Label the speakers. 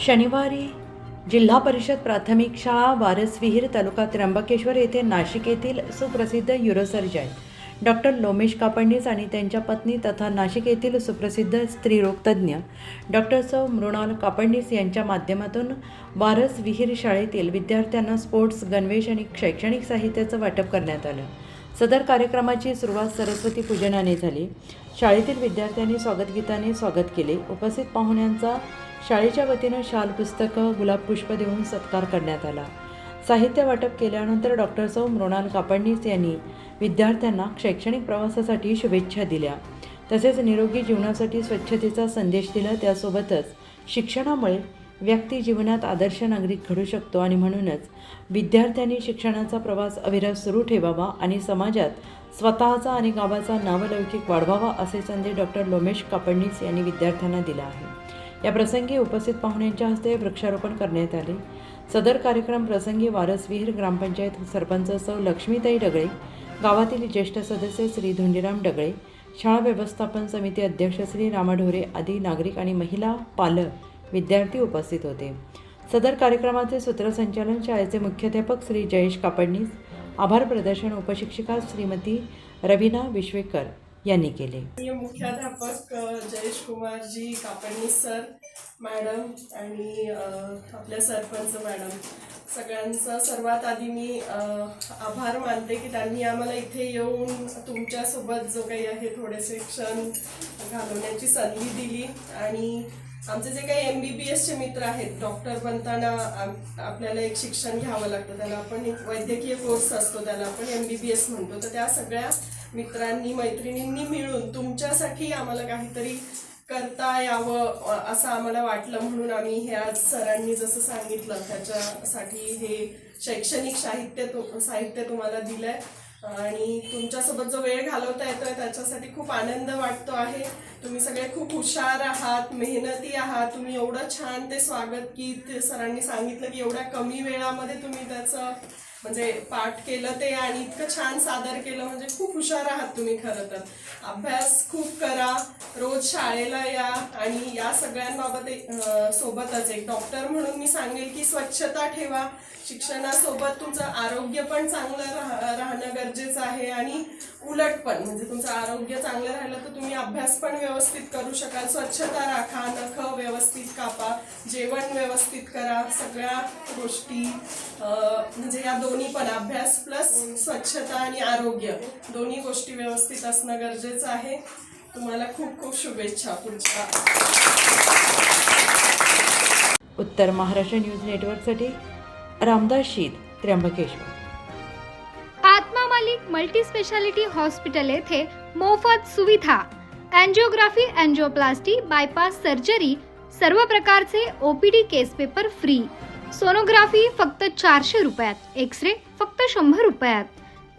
Speaker 1: शनिवारी जिल्हा परिषद प्राथमिक शाळा वारसविहीर तालुका त्र्यंबकेश्वर येथे नाशिक येथील सुप्रसिद्ध युरोसर्जन डॉक्टर लोमेश कापडणीस आणि त्यांच्या पत्नी तथा नाशिक येथील सुप्रसिद्ध स्त्रीरोगतज्ञ डॉक्टर सौ मृणाल कापडणीस यांच्या माध्यमातून वारस विहीर शाळेतील विद्यार्थ्यांना स्पोर्ट्स गणवेश आणि शैक्षणिक साहित्याचं वाटप करण्यात आलं. सदर कार्यक्रमाची सुरुवात सरस्वती पूजनाने झाली. शाळेतील विद्यार्थ्यांनी स्वागतगीताने स्वागत केले. उपस्थित पाहुण्यांचा शाळेच्या वतीनं शाल पुस्तकं गुलाब पुष्प देऊन सत्कार करण्यात आला. साहित्य वाटप केल्यानंतर डॉक्टर सौ. मृणाल कापडणीस यांनी विद्यार्थ्यांना शैक्षणिक प्रवासासाठी शुभेच्छा दिल्या. तसेच निरोगी जीवनासाठी स्वच्छतेचा संदेश दिला. त्यासोबतच शिक्षणामुळे व्यक्ती जीवनात आदर्श नागरिक घडू शकतो आणि म्हणूनच विद्यार्थ्यांनी शिक्षणाचा प्रवास अविरत सुरू ठेवावा आणि समाजात स्वतःचा आणि गावाचा नावलौकिक वाढवावा असे संदेश डॉक्टर लोमेश कापडणीस यांनी विद्यार्थ्यांना दिला आहे. या प्रसंगी उपस्थित पाहुण्यांच्या हस्ते वृक्षारोपण करण्यात आले. सदर कार्यक्रम प्रसंगी वारसविहीर ग्रामपंचायत सरपंच सौ लक्ष्मीताई डगळे गावातील ज्येष्ठ सदस्य श्री धोंडीराम डगळे शाळा व्यवस्थापन समिती अध्यक्ष श्री रामाढोरे आदी नागरिक आणि महिला पालक विद्यार्थी उपस्थित होते. सदर कार्यक्रमाचे सूत्रसंचालन शाळेचे मुख्याध्यापक श्री जयेश कापडणीस आभार प्रदर्शन उपशिक्षिका श्रीमती रवीना विश्वेकर यांनी केले.
Speaker 2: मुख्याध्यापक अ, जयेश कुमारजी कापडणी सर मॅडम आणि आपल्या सरपंच मॅडम. सगळ्यांचा सर्वात आधी मी आभार मानते की त्यांनी आम्हाला इथे येऊन तुमच्यासोबत जो काही आहे थोडेसे क्षण घालवण्याची संधी दिली आणि आमचे जे काही एम बी बी एसचे मित्र आहेत डॉक्टर बनताना आपल्याला एक शिक्षण घ्यावं लागतं. त्याला आपण एक वैद्यकीय कोर्स असतो त्याला आपण एम बी बी एस म्हणतो. तर त्या सगळ्या मित्रांनी मैत्रिणींनी मिळून तुमच्यासाठी आम्हाला काहीतरी करता यावं असं आम्हाला वाटलं. म्हणून आम्ही हे आज सरांनी जसं सांगितलं त्याच्यासाठी हे शैक्षणिक साहित्य तु- साहित्य तुम्हाला दिलंय. आणि तुमच्यासोबत जो वेळ घालवता येतोय त्याच्यासाठी खूप आनंद वाटतो आहे. तुम्ही सगळे खूप हुशार आहात मेहनती आहात. तुम्ही एवढं छान ते स्वागत की ते सरांनी सांगितलं की एवढ्या कमी वेळामध्ये तुम्ही त्याचं म्हणजे पाठ केलं ते आणि इतकं छान सादर केलं. म्हणजे खूप हुशार आहात तुम्ही खरं तर. अभ्यास खूप करा. रोज शाळेला या आणि या सगळ्यांबाबत एक सोबतच एक डॉक्टर म्हणून मी सांगेल की स्वच्छता ठेवा. शिक्षणासोबत तुमचं आरोग्य पण चांगलं राह राहणं गरजेचं आहे आणि उलट पण म्हणजे तुमचं आरोग्य चांगलं राहिलं तर तुम्ही अभ्यास पण व्यवस्थित करू शकाल. स्वच्छता राखा नख व्यवस्थित कापा जेवण व्यवस्थित करा सगळ्या गोष्टी म्हणजे या दोन्ही पण अभ्यास प्लस स्वच्छता आणि आरोग्य दोन्ही गोष्टी व्यवस्थित असणं गरजेचं आहे. तुम्हाला खूप खूप शुभेच्छा पुढच्या
Speaker 1: उत्तर महाराष्ट्र न्यूज नेटवर्कसाठी रामदास शीद Trimbakeshwar.
Speaker 3: Atma Malik multi speciality hospital येथे मोफत सुविधा. अँजिओग्राफी अँजिओप्लास्टी बायपास सर्जरी सर्व प्रकारचे OPD case paper free sonography फक्त चारशे रुपयात. एक्स रे फक्त शंभर रुपयात.